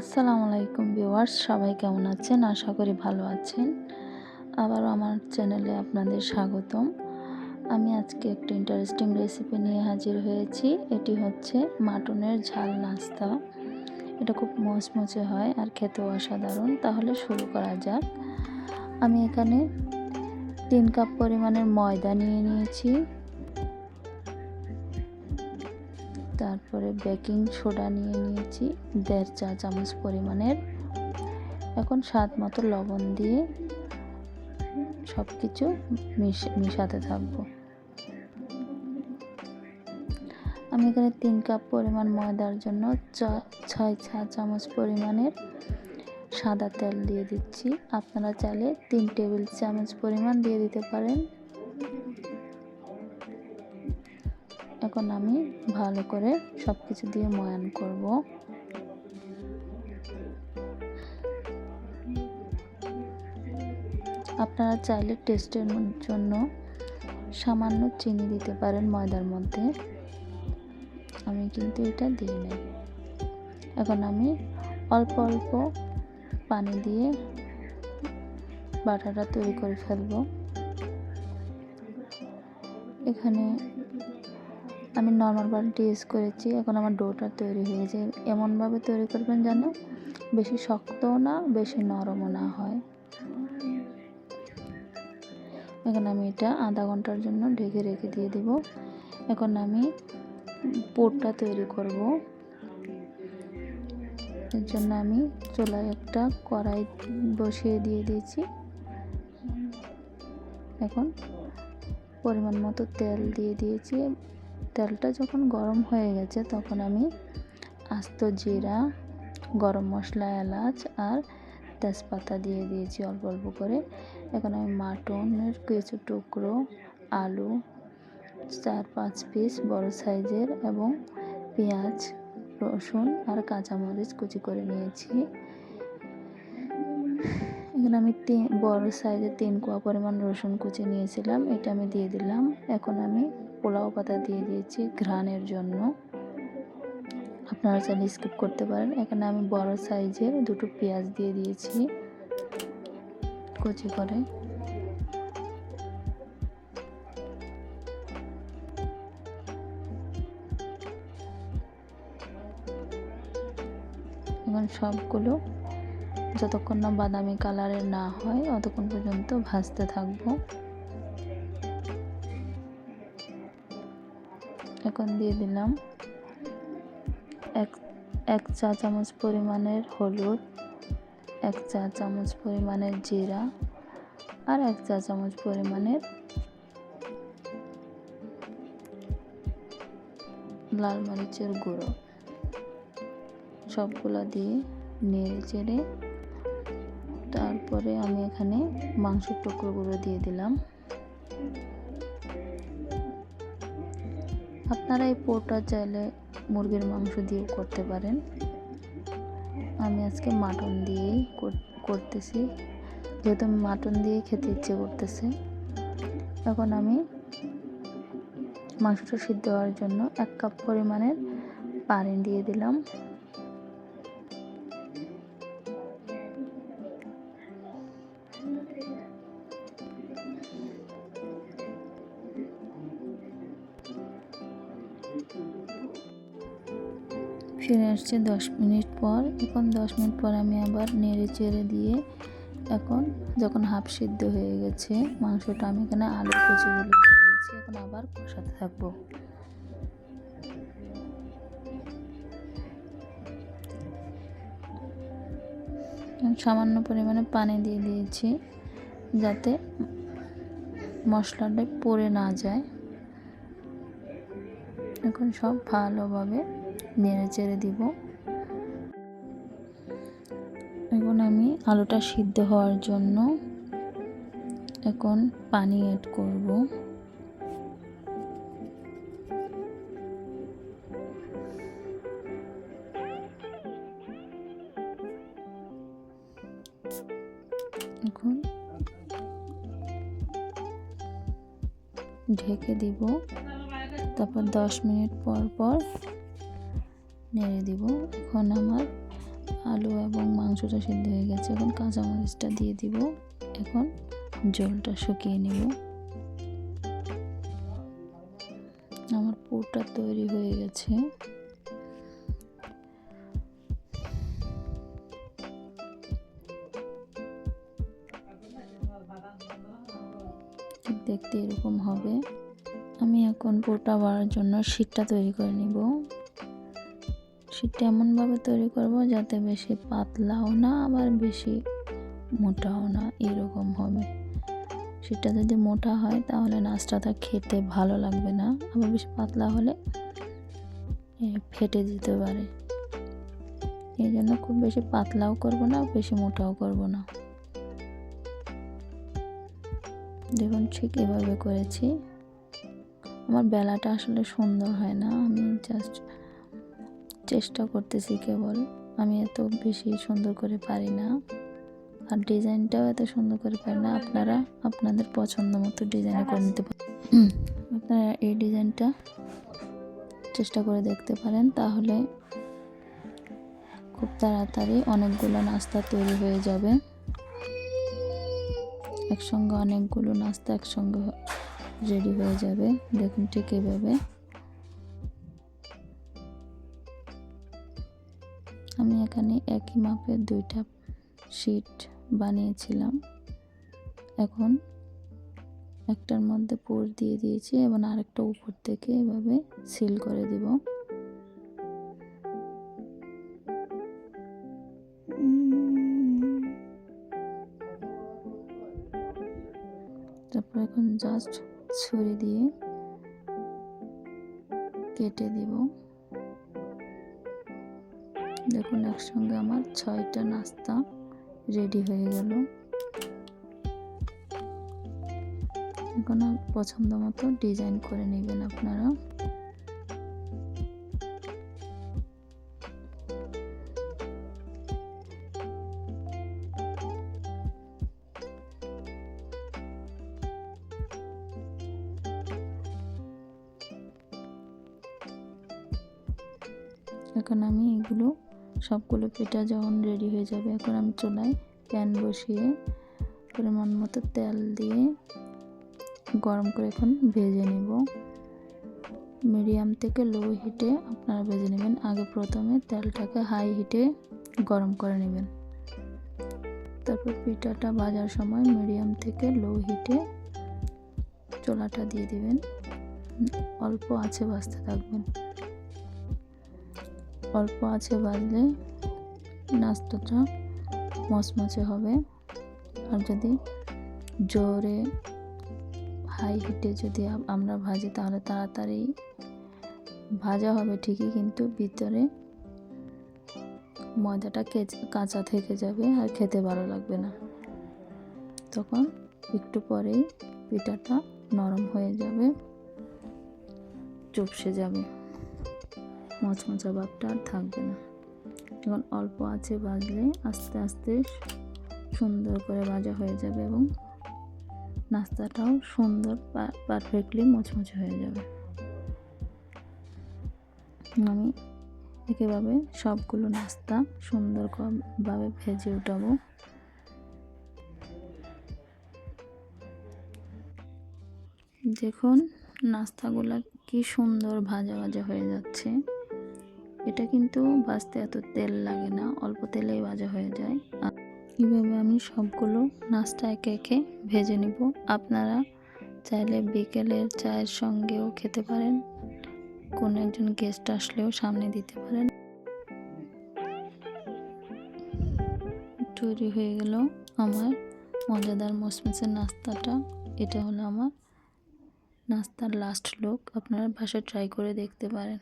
আসসালামু আলাইকুম ভিউয়ার্স, সবাই কেমন আছেন? আশা করি ভালো আছেন। আবারও আমার চ্যানেলে আপনাদের স্বাগতম। আমি আজকে একটা ইন্টারেস্টিং রেসিপি নিয়ে হাজির হয়েছি। এটি হচ্ছে মাটনের ঝাল নাস্তা। এটা খুব মচমচে হয় আর খেতেও অসাধারণ। তাহলে শুরু করা যাক। আমি এখানে তিন কাপ পরিমাণের ময়দা নিয়ে নিয়েছি। তারপরে বেকিং সোডা নিয়ে নিয়েছি দেড় চা চামচ পরিমাণের। এখন স্বাদ মতো লবণ দিয়ে সব কিছু মিশাতে থাকব। আমি এখানে তিন কাপ পরিমাণ ময়দার জন্য ছয় চা চামচ পরিমাণের সাদা তেল দিয়ে দিচ্ছি। আপনারা চাইলে তিন টেবিল চামচ পরিমাণ দিয়ে দিতে পারেন। এখন আমি ভালো করে সব কিছু দিয়ে ময়ান করব। আপনারা চাইলে টেস্টের জন্য সামান্য চিনি দিতে পারেন ময়দার মধ্যে। আমি কিন্তু এটা দিই নাই। এখন আমি অল্প অল্প পানি দিয়ে বাটাটা তৈরি করে ফেলব। এখানে আমি নর্মাল বালটি ইউজ করেছি, এখন আমার ডোটা তৈরি হয়ে যায়। এমনভাবে তৈরি করবেন যেন বেশি শক্তও না, বেশি নরমও না হয়। এখন আমি এটা আধা ঘণ্টার জন্য ঢেকে রেখে দিয়ে দেব। এখন আমি পোটটা তৈরি করব। এর জন্য আমি চুলায় একটা কড়াই বসিয়ে দিয়ে দিয়েছি। এখন পরিমাণ মতো তেল দিয়ে দিয়েছি। তেলটা যখন গরম হয়ে গেছে, তখন আমি আস্ত জিরা, গরম মশলা, এলাচ আর তেজপাতা দিয়ে দিয়েছি অল্প অল্প করে। এখন আমি মাটনের কিছু টুকরো, আলু, চার পাঁচ পিস বড় সাইজের এবং পেঁয়াজ, রসুন আর কাঁচামরিচ কুচি করে নিয়েছি। এখানে আমি তিন বড় সাইজের তিন কোয়া পরিমাণ রসুন কুচি নিয়েছিলাম, এটা আমি দিয়ে দিলাম। এখন আমি পোলাও পাতা দিয়ে দিয়েছি ঘ্রাণের জন্য। আপনারা চাইলে স্কিপ করতে পারেন। এখানে আমি বড় সাইজের দুটো পেঁয়াজ দিয়ে দিয়েছি কচি করে। এখন সবগুলো যতক্ষণ না বাদামি কালারের না হয়, অতক্ষণ পর্যন্ত ভাজতে থাকব। এখন দিয়ে দিলাম। এক এক চা চামচ পরিমাণের হলুদ, এক চা চামচ পরিমাণের জিরা আর এক চা চামচ পরিমাণের লাল মরিচের গুঁড়ো। সবগুলো দিয়ে নেড়ে চেড়ে তারপরে আমি এখানে মাংসের টুকরোগুলো দিয়ে দিলাম। আপনারা এই পোটা চাইলে মুরগির মাংস দিয়েও করতে পারেন। আমি আজকে মাটন দিয়েই করতেছি। যেহেতু আমি মাটন দিয়ে খেতে ইচ্ছে করতেছে, এখন আমি মাংসটা সিদ্ধ হওয়ার জন্য এক কাপ পরিমাণের পানি দিয়ে দিলাম। ফিরে আসছে দশ মিনিট পর। এখন দশ মিনিট পর আমি আবার নেড়ে চেড়ে দিয়ে এখন যখন হাফ সিদ্ধ হয়ে গেছে, মাংসটা আমি এখানে আলু কুচিগুলো দিয়েছি। এখন আবার কষাতে থাকব। সামান্য পরিমাণে পানি দিয়ে দিয়েছি যাতে মশলাটা পড়ে না যায়। এখন সব ভালোভাবে নেড়ে চেড়ে দিব। এখন আমি আলুটা সিদ্ধ হওয়ার জন্য এখন পানি অ্যাড করব। এখন ঢেকে দিব। তারপর দশ মিনিট পর পর নেড়ে দিব। এখন আমার আলু এবং মাংসটা সিদ্ধ হয়ে গেছে। এখন কাঁচামরিচটা দিয়ে দিব। এখন জলটা শুকিয়ে নেব। আমার পুরটা তৈরি হয়ে গেছে। দেখতে এরকম হবে। আমি এখন পুরটা বাড়ার জন্য শীতটা তৈরি করে নিব। শীতটা এমনভাবে তৈরি করব যাতে বেশি পাতলাও না আবার বেশি মোটাও না, এরকম হবে। সেটা যদি মোটা হয় তাহলে নাস্তাটা খেতে ভালো লাগবে না, আবার বেশি পাতলা হলে ফেটে যেতে পারে। এই জন্য খুব বেশি পাতলাও করব না, বেশি মোটাও করব না। দেখুন ঠিক এভাবে করেছি। আমার বেলাটা আসলে সুন্দর হয় না, আমি জাস্ট চেষ্টা করতেছি কেবল। আমি এত বেশি সুন্দর করে পারি না। আর ডিজাইনটাও এত সুন্দর করে পারি না। আপনারা আপনাদের পছন্দ মতো ডিজাইন করে নিতে পারেন। আপনারা এই ডিজাইনটা চেষ্টা করে দেখতে পারেন। তাহলে খুব তাড়াতাড়ি অনেকগুলো নাস্তা তৈরি হয়ে যাবে। একসঙ্গে অনেকগুলো নাস্তা একসঙ্গে রেডি হয়ে যাবে। দেখুন ঠিক এভাবে। আমি এখানে একই মাপের দুইটা শিট বানিয়েছিলাম। এখন একটার মধ্যে পোর দিয়ে দিয়েছি এবং আরেকটা উপর থেকে এভাবে সিল করে দিব। তারপর এখন জাস্ট ছুরি দিয়ে কেটে দিব। দেখুন, একসঙ্গে আমার ছয়টা নাস্তা রেডি হয়ে গেল। এখন পছন্দ মতো ডিজাইন করে নেবেন আপনারা। এখন আমি এগুলো সবগুলো পিঠা যখন রেডি হয়ে যাবে, এখন আমি চুলায় প্যান বসিয়ে পরিমাণ মতো তেল দিয়ে গরম করে এখন ভেজে নেব। মিডিয়াম থেকে লো হিটে আপনারা ভেজে নেবেন। আগে প্রথমে তেলটাকে হাই হিটে গরম করে নেবেন। তারপর পিঠাটা ভাজার সময় মিডিয়াম থেকে লো হিটে চোলাটা দিয়ে দিবেন। অল্প আছে ভাজতে থাকবেন। অল্প আছে ভাজলে নাস্তাটা মচমচে হবে। আর যদি জোরে হাই হিটে যদি আমরা ভাজি, তাহলে তাড়াতাড়ি ভাজা হবে ঠিকই, কিন্তু ভিতরে ময়দাটা কাঁচা থেকে যাবে আর খেতে ভালো লাগবে না। তখন একটু পরেই পিঠাটা নরম হয়ে যাবে, চুপসে যাবে। মচমচা ভাবটা আর থাকবে না। এখন অল্প আছে বাজলে আস্তে আস্তে সুন্দর করে ভাজা হয়ে যাবে এবং নাস্তাটাও সুন্দর পারফেক্টলি মচমচে হয়ে যাবে। আমি একেভাবে সবগুলো নাস্তা সুন্দরভাবে ভেজে উঠাবো। দেখুন, নাস্তাগুলো কি সুন্দর ভাজা ভাজা হয়ে যাচ্ছে। এটা কিন্তু ভাজতে এত তেল লাগে না, অল্প তেলেই ভাজা হয়ে যায়। এইভাবে আমি সবগুলো নাস্তা একে একে ভেজে নিব। আপনারা চাইলে বিকেলের চায়ের সঙ্গেও খেতে পারেন, কোনো একজন গেস্ট আসলেও সামনে দিতে পারেন। তৈরি হয়ে গেল আমার মজাদার মসমসের নাস্তাটা। এটা হলো আমার নাস্তার লাস্ট লুক আপনারা বাসায় ট্রাই করে দেখতে পারেন।